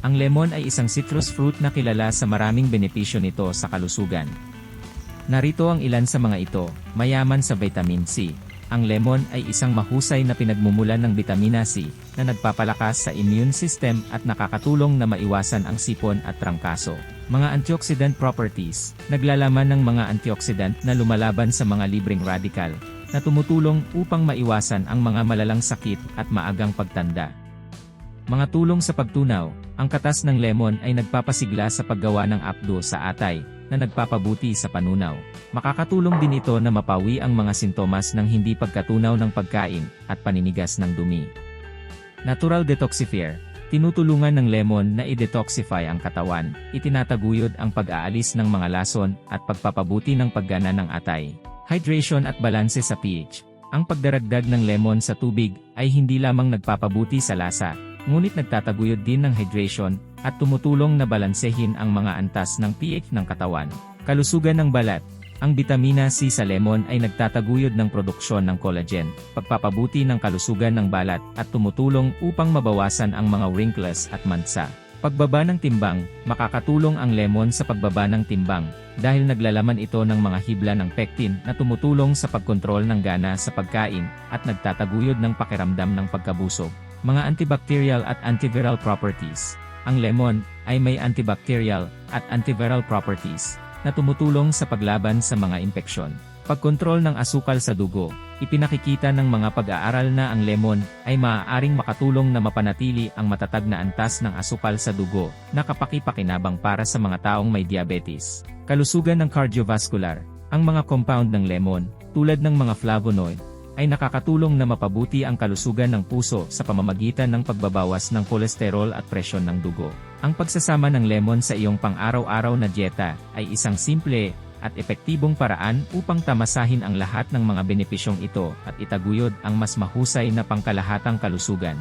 Ang lemon ay isang citrus fruit na kilala sa maraming benepisyo nito sa kalusugan. Narito ang ilan sa mga ito, mayaman sa vitamin C. Ang lemon ay isang mahusay na pinagmumulan ng vitamina C na nagpapalakas sa immune system at nakakatulong na maiwasan ang sipon at trangkaso. Mga antioxidant properties, naglalaman ng mga antioxidant na lumalaban sa mga libreng radical, na tumutulong upang maiwasan ang mga malalang sakit at maagang pagtanda. Mga tulong sa pagtunaw, ang katas ng lemon ay nagpapasigla sa paggawa ng apdo sa atay, na nagpapabuti sa panunaw. Makakatulong din ito na mapawi ang mga sintomas ng hindi pagkatunaw ng pagkain at paninigas ng dumi. Natural detoxifier, tinutulungan ng lemon na i-detoxify ang katawan, itinataguyod ang pag-aalis ng mga lason at pagpapabuti ng paggana ng atay. Hydration at balanse sa pH. Ang pagdaragdag ng lemon sa tubig ay hindi lamang nagpapabuti sa lasa, ngunit nagtataguyod din ng hydration at tumutulong na balansehin ang mga antas ng pH ng katawan. Kalusugan ng balat. Ang bitamina C sa lemon ay nagtataguyod ng produksyon ng collagen, pagpapabuti ng kalusugan ng balat at tumutulong upang mabawasan ang mga wrinkles at mansa. Pagbaba ng timbang, makakatulong ang lemon sa pagbaba ng timbang, dahil naglalaman ito ng mga hibla ng pectin na tumutulong sa pagkontrol ng gana sa pagkain, at nagtataguyod ng pakiramdam ng pagkabusog. Mga antibacterial at antiviral properties. Ang lemon ay may antibacterial at antiviral properties na tumutulong sa paglaban sa mga impeksyon. Pagkontrol ng asukal sa dugo, ipinakikita ng mga pag-aaral na ang lemon ay maaaring makatulong na mapanatili ang matatag na antas ng asukal sa dugo na kapaki-pakinabang para sa mga taong may diabetes. Kalusugan ng cardiovascular, ang mga compound ng lemon, tulad ng mga flavonoid, ay nakakatulong na mapabuti ang kalusugan ng puso sa pamamagitan ng pagbabawas ng kolesterol at presyon ng dugo. Ang pagsasama ng lemon sa iyong pang-araw-araw na dieta ay isang simple at epektibong paraan upang tamasahin ang lahat ng mga benepisyong ito at itaguyod ang mas mahusay na pangkalahatang kalusugan.